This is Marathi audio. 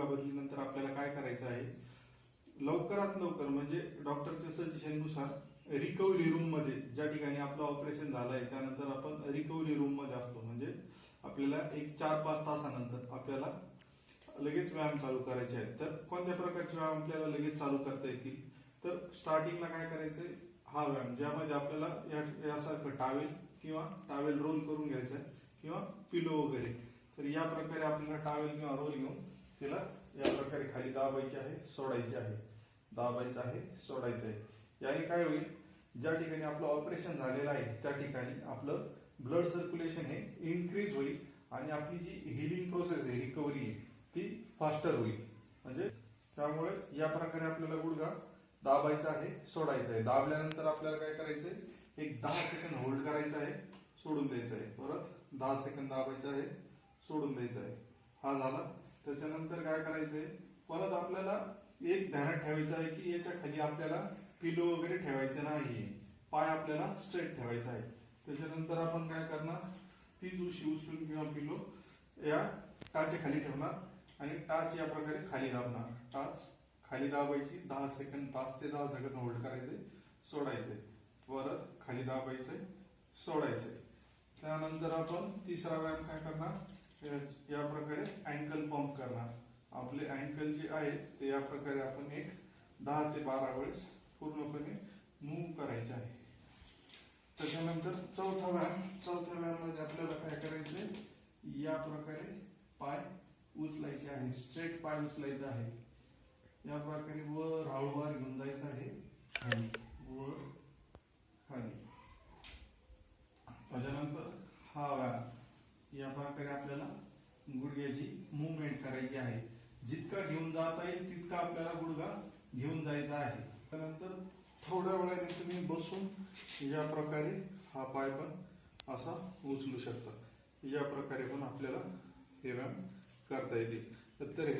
गुडघा बदलीनंतर आपल्याला काय करायचं आहे? लवकरात लवकर म्हणजे डॉक्टरच्या सजेशननुसार रिकव्हरी रूममध्ये ज्या ठिकाणी आपलं ऑपरेशन झालंय त्यानंतर आपण रिकव्हरी रूममध्ये असतो. म्हणजे आपल्याला एक चार पाच तासानंतर आपल्याला लगेच व्यायाम चालू करायचे आहेत. तर कोणत्या प्रकारचे व्यायाम आपल्याला लगेच चालू करता येतील? तर स्टार्टिंगला काय करायचंय? हा व्यायाम ज्यामध्ये आपल्याला या- यासारखं टावेल किंवा टावेल रोल करून घ्यायचं आहे किंवा पिलो वगैरे. तर या प्रकारे आपल्याला टावेल किंवा रोल घेऊन तिला या प्रकारे खाली दाबायची आहे सोडायची आहे. दाबायचं आहे सोडायचं आहे. याने काय होईल? ज्या ठिकाणी आपलं ऑपरेशन झालेलं आहे त्या ठिकाणी आपलं ब्लड सर्क्युलेशन हे इन्क्रीज होईल आणि आपली जी हिलिंग प्रोसेस आहे रिकव्हरी आहे ती फास्टर होईल. म्हणजे त्यामुळे या प्रकारे आपल्याला गुडघा दाबायचा आहे सोडायचा आहे. दाबल्यानंतर आपल्याला काय करायचंय एक दहा सेकंद होल्ड करायचं आहे सोडून द्यायचं आहे. परत दहा सेकंद दाबायचं आहे सोडून द्यायचं आहे. हा झाला त्याच्यानंतर काय करायचंय? परत आपल्याला एक ध्यानात ठेवायचं आहे की याच्या खाली आपल्याला पिलो वगैरे ठेवायचं नाही पाय आपल्याला स्ट्रेट ठेवायचा आहे. त्याच्यानंतर आपण काय करणार? ती उशी उचलून किंवा पिलो या टाचच्या खाली ठेवणार आणि टाच या प्रकारे खाली दाबणार. टाच खाली दाबायची दहा सेकंद पाच ते दहा सेकंद होल्ड करायचे सोडायचे. परत खाली दाबायचे सोडायचे. त्यानंतर आपण तिसरा व्यायाम काय करणार? या- प्रकारे अँकल पंप करणार. आपले अँकल जे आहे ते या प्रकारे आपण एक दहा ते बारा वेळेस पूर्णपणे मूव्ह करायचे आहे. त्याच्यानंतर चौथा व्यायाम चौथ्या व्यायामध्ये आपल्याला काय करायचे या प्रकारे पाय उचलायचे आहे स्ट्रेट पाय उचलायचा आहे. या प्रकारे वर हळूवार घेऊन जायचं आहे. खाली. वर खाली. त्याच्यानंतर हा व्यायाम. या प्रकारे आपल्याला गुडघ्याची मुवमेंट करायची आहे. जितका घेऊन जाता येईल तितका आपल्याला गुडघा घेऊन जायचा आहे. त्यानंतर थोड्या वेळाने तुम्ही बसून या प्रकारे हा पाय पण असा उचलू शकता. या प्रकारे पण आपल्याला हे व्यायाम करता येतील. तर हे